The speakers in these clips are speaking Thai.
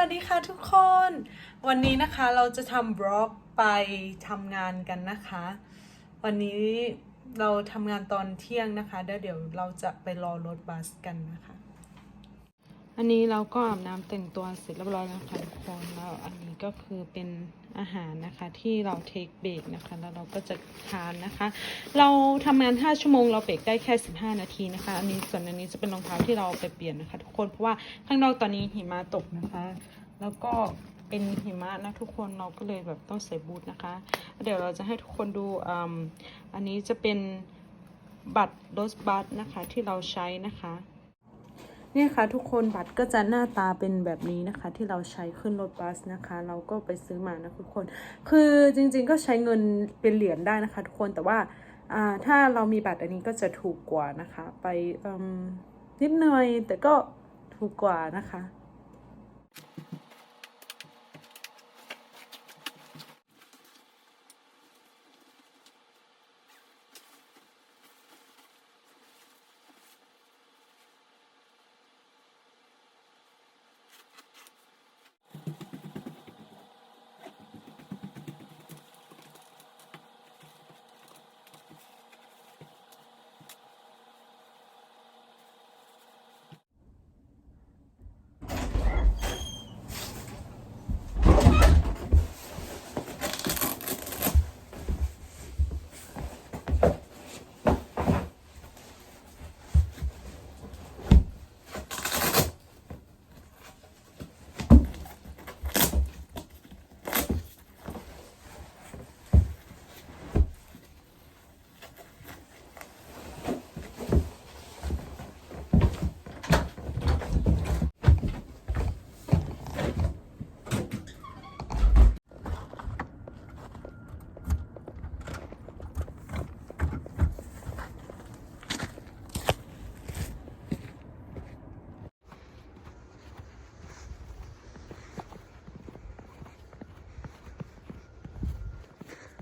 วัสดีค่ะทุกคน วันนี้นะคะเราจะทำบล็อกไปทำงานกันนะคะ วันนี้เราทำงานตอนเที่ยงนะคะแล้วเดี๋ยวเราจะไปรอรถบัสกันนะคะ อันนี้เราก็อาบน้ำแต่งตัวเสร็จเรียบร้อยแล้วค่ะทุกคนแล้วอันนี้ ก็คือเป็นอาหารนะคะที่เราเทคเบรกนะคะแล้วเราก็จะทานนะคะ เราทำงาน 5 ชั่วโมงเราเบรกได้แค่ 15 นาทีนะคะ อันนี้ส่วนอันนี้จะเป็นรองเท้าที่เราไปเปลี่ยนนะคะ ทุกคนเพราะว่าข้างนอกตอนนี้หิมะตกนะคะ แล้วก็เป็นหิมะนะทุกคนเราก็เลยแบบต้องใส่บูทนะคะ เดี๋ยวเราจะให้ทุกคนดูอันนี้จะเป็นบัตรรถบัสนะคะที่เราใช้นะคะ เนี่ยค่ะทุกคนบัตรก็จะหน้าตาเป็นแบบนี้นะคะ ที่เราใช้ขึ้นรถบัสนะคะ เราก็ไปซื้อมานะทุกคน คือจริงๆก็ใช้เงินเป็นเหรียญได้นะคะ ทุกคนแต่ว่าถ้าเรามีบัตรอันนี้ก็จะถูกกว่านะคะ ไปนิดหน่อยแต่ก็ถูกกว่านะคะ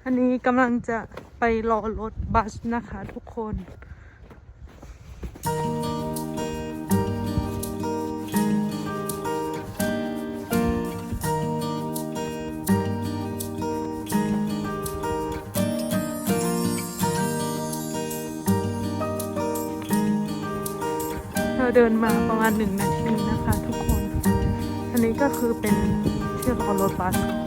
อันนี้กำลังจะไปรอรถบัสนะคะทุกคนเราเดินมาประมาณหนึ่งนาทีนะคะทุกคน อันนี้ก็คือเป็นที่รอรถบัส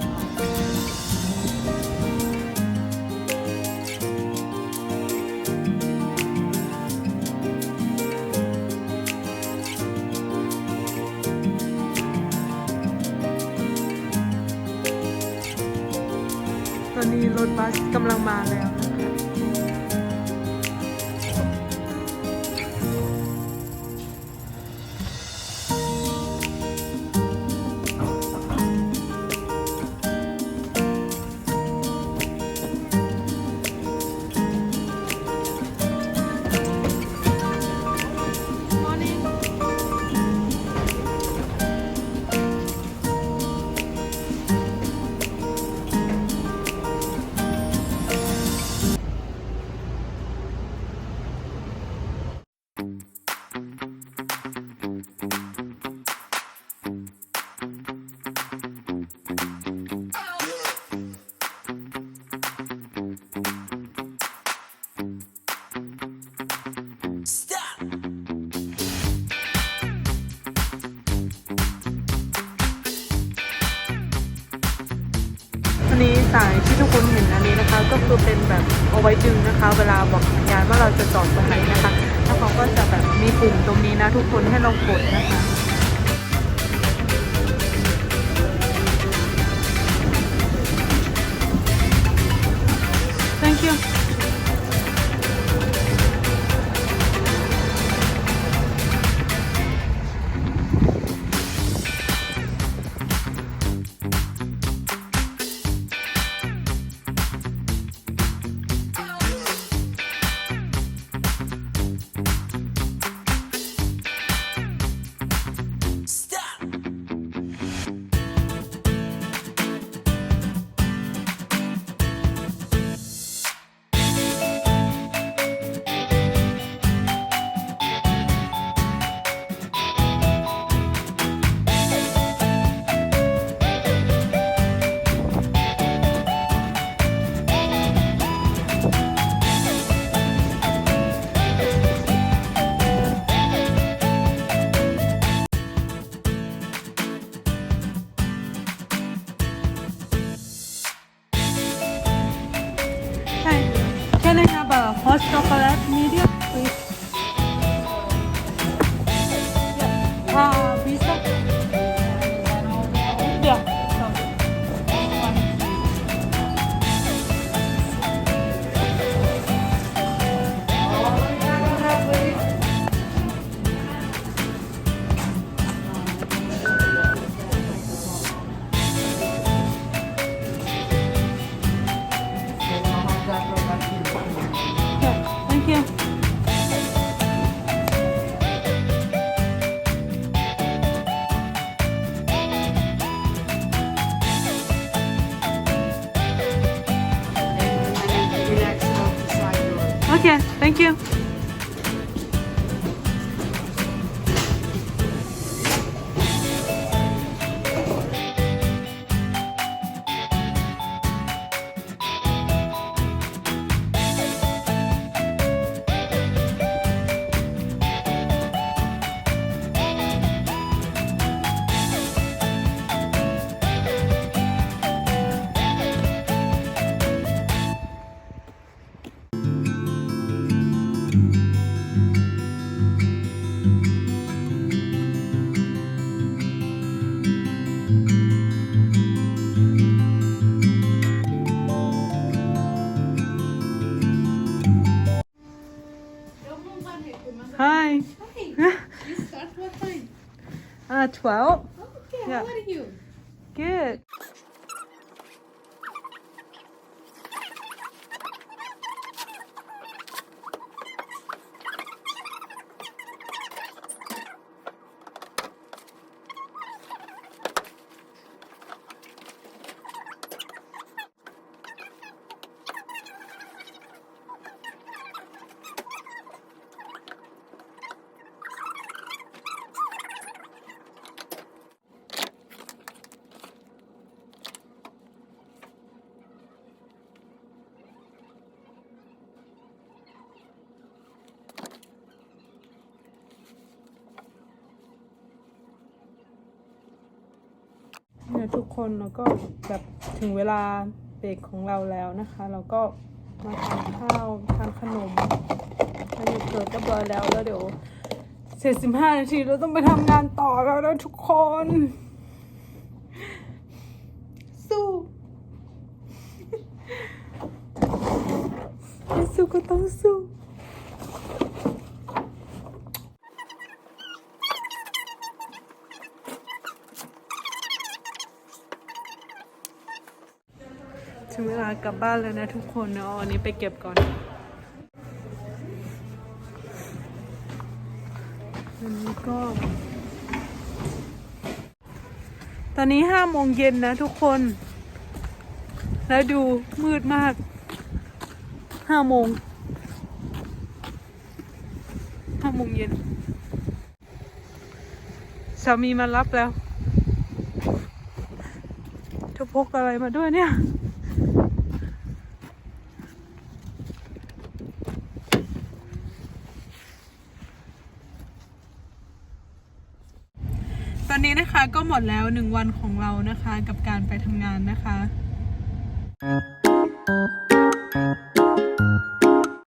มาแล้ว นี้สายที่ทุกคนเห็นอันนี้นะคะ ก็คือเป็นแบบเอาไว้ดึงนะคะ เวลาบอกสัญญาณว่าเราจะจอดตรงไหนนะคะ แล้วเขาก็จะแบบมีปุ่มตรงนี้นะทุกคนให้เรากดนะคะ okay thank you uh 12 Okay, Yeah. how are you? good นี่ยทุกคนเราก็แบบถึงเวลาเบรกของเราแล้วนะคะ เราก็มาทานข้าวทานขนมทานเกิร์ตเรียบร้อยแล้วแล้วเดี๋ยวเสร็จสิบห้านาทีเราต้องไปทำงานต่อแล้วนะทุกคน สู้ไม่สู้ก็ต้องสู้ ถึงเวลากลับบ้านแล้วนะทุกคนเนาะอันนี้ไปเก็บก่อนอันนี้ก็ ตอนนี้ห้าโมงเย็นนะทุกคน แล้วดูมืดมากห้าโมงห้าโมงเย็นสามีมารับแล้วเธอพกอะไรมาด้วยเนี่ย ตอ นนี้นะคะ ก็หมดแล้วหนึ่งวันของเรานะคะ กับการไปทำงานนะคะ